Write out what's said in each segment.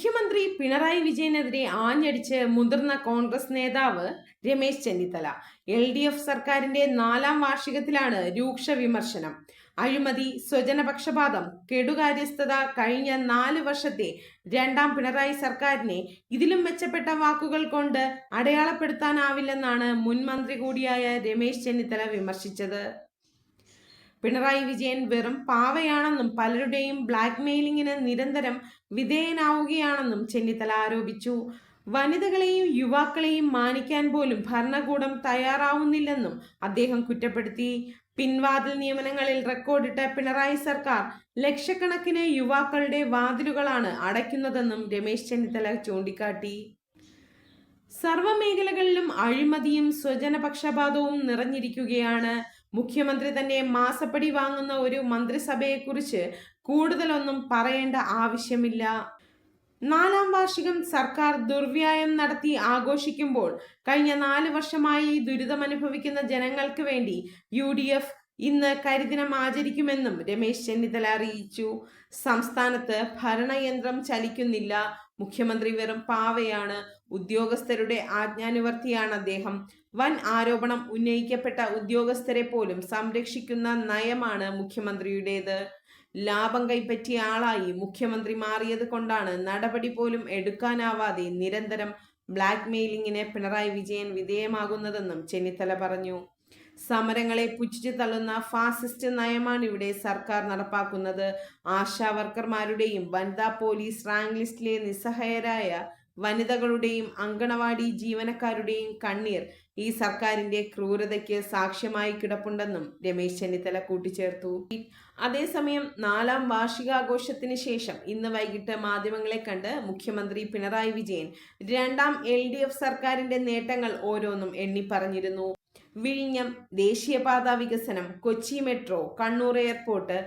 മുഖ്യമന്ത്രി പിണറായി വിജയനെതിരെ ആഞ്ഞടിച്ച് മുതിർന്ന കോൺഗ്രസ് നേതാവ് Ramesh Chennithala. L D F സർക്കാരിന്റെ നാലാം വാർഷികത്തിലാണ് രൂക്ഷ വിമർശനം. അഴിമതി സ്വജനപക്ഷപാതം കെടുകാര്യസ്ഥത കഴിഞ്ഞ നാല് വർഷത്തെ രണ്ടാം പിണറായി സർക്കാരിനെ ഇതിലും മെച്ചപ്പെട്ട വാക്കുകൾ കൊണ്ട് അടയാളപ്പെടുത്താനാവില്ലെന്നാണ് മുൻ മന്ത്രി കൂടിയായ രമേശ് ചെന്നിത്തല വിമർശിച്ചത്. പിണറായി വിജയൻ വെറും പാവയാണെന്നും പലരുടെയും ബ്ലാക്ക് മെയിലിങ്ങിന് നിരന്തരം വിധേയനാവുകയാണെന്നും ചെന്നിത്തല ആരോപിച്ചു. വനിതകളെയും യുവാക്കളെയും മാനിക്കാൻ പോലും ഭരണകൂടം തയ്യാറാവുന്നില്ലെന്നും അദ്ദേഹം കുറ്റപ്പെടുത്തി. പിൻവാതിൽ നിയമനങ്ങളിൽ റെക്കോർഡിട്ട പിണറായി സർക്കാർ ലക്ഷക്കണക്കിന് യുവാക്കളുടെ വാതിലുകളാണ് അടയ്ക്കുന്നതെന്നും രമേശ് ചെന്നിത്തല ചൂണ്ടിക്കാട്ടി. സർവമേഖലകളിലും അഴിമതിയും സ്വജനപക്ഷപാതവും നിറഞ്ഞിരിക്കുകയാണ്. മുഖ്യമന്ത്രി തന്നെ മാസപ്പടി വാങ്ങുന്ന ഒരു മന്ത്രിസഭയെക്കുറിച്ച് കൂടുതലൊന്നും പറയേണ്ട ആവശ്യമില്ല. നാലാം വാർഷികം സർക്കാർ ദുർവ്യായം നടത്തി ആഘോഷിക്കുമ്പോൾ കഴിഞ്ഞ നാല് വർഷമായി ദുരിതമനുഭവിക്കുന്ന ജനങ്ങൾക്ക് വേണ്ടി യു ഡി എഫ് ഇന്ന് കരിദിനം ആചരിക്കുമെന്നും രമേശ് ചെന്നിത്തല അറിയിച്ചു. സംസ്ഥാനത്ത് ഭരണയന്ത്രം ചലിക്കുന്നില്ല. മുഖ്യമന്ത്രി വെറും പാവയാണ്. ഉദ്യോഗസ്ഥരുടെ ആജ്ഞാനുവർത്തിയാണ് അദ്ദേഹം. വൻ ആരോപണം ഉന്നയിക്കപ്പെട്ട ഉദ്യോഗസ്ഥരെ പോലും സംരക്ഷിക്കുന്ന നയമാണ് മുഖ്യമന്ത്രിയുടേത്. ലാഭം കൈപ്പറ്റിയ ആളായി മുഖ്യമന്ത്രി മാറിയത് കൊണ്ടാണ് നടപടി പോലും എടുക്കാനാവാതെ നിരന്തരം ബ്ലാക്ക് മെയിലിങ്ങിന് പിണറായി വിജയൻ വിധേയമാകുന്നതെന്നും ചെന്നിത്തല പറഞ്ഞു. സമരങ്ങളെ പുച്ഛിച്ചു തള്ളുന്ന ഫാസിസ്റ്റ് നയമാണ് ഇവിടെ സർക്കാർ നടപ്പാക്കുന്നത്. ആശാ വർക്കർമാരുടെയും വനിതാ പോലീസ് റാങ്ക് ലിസ്റ്റിലെ നിസ്സഹായരായ വനിതകളുടെയും അങ്കണവാടി ജീവനക്കാരുടെയും കണ്ണീർ ഈ സർക്കാരിന്റെ ക്രൂരതയ്ക്ക് സാക്ഷ്യമായി കിടപ്പുണ്ടെന്നും രമേശ് ചെന്നിത്തല കൂട്ടിച്ചേർത്തു. അതേസമയം നാലാം വാർഷികാഘോഷത്തിന് ശേഷം ഇന്ന് വൈകിട്ട് മാധ്യമങ്ങളെ കണ്ട് മുഖ്യമന്ത്രി പിണറായി വിജയൻ രണ്ടാം എൽ ഡി എഫ് സർക്കാരിന്റെ നേട്ടങ്ങൾ ഓരോന്നും എണ്ണി പറഞ്ഞിരുന്നു. വിഴിഞ്ഞം ദേശീയപാത വികസനം Kochi metro Kannur airport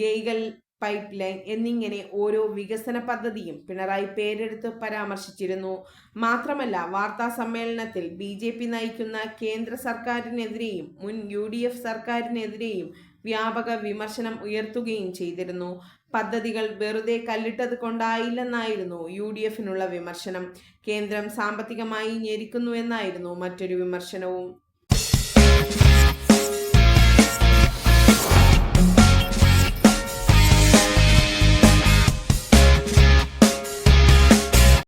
ഗെയ്ഗൽ pipe line എന്നിങ്ങനെ ഓരോ വികസന പദ്ധതിയും പിണറായി പേരെടുത്ത് പരാമർശിച്ചിരുന്നു. മാത്രമല്ല വാർത്താ സമ്മേളനത്തിൽ ബി ജെ പി നയിക്കുന്ന കേന്ദ്ര സർക്കാരിനെതിരെയും മുൻ യു ഡി എഫ് സർക്കാരിനെതിരെയും വ്യാപക വിമർശനം ഉയർത്തുകയും ചെയ്തിരുന്നു. പദ്ധതികൾ വെറുതെ കല്ലിട്ടത് കൊണ്ടായില്ലെന്നായിരുന്നു യു ഡി എഫിനുള്ള വിമർശനം. കേന്ദ്രം സാമ്പത്തികമായി ഞെരിക്കുന്നുവെന്നായിരുന്നു മറ്റൊരു വിമർശനവും.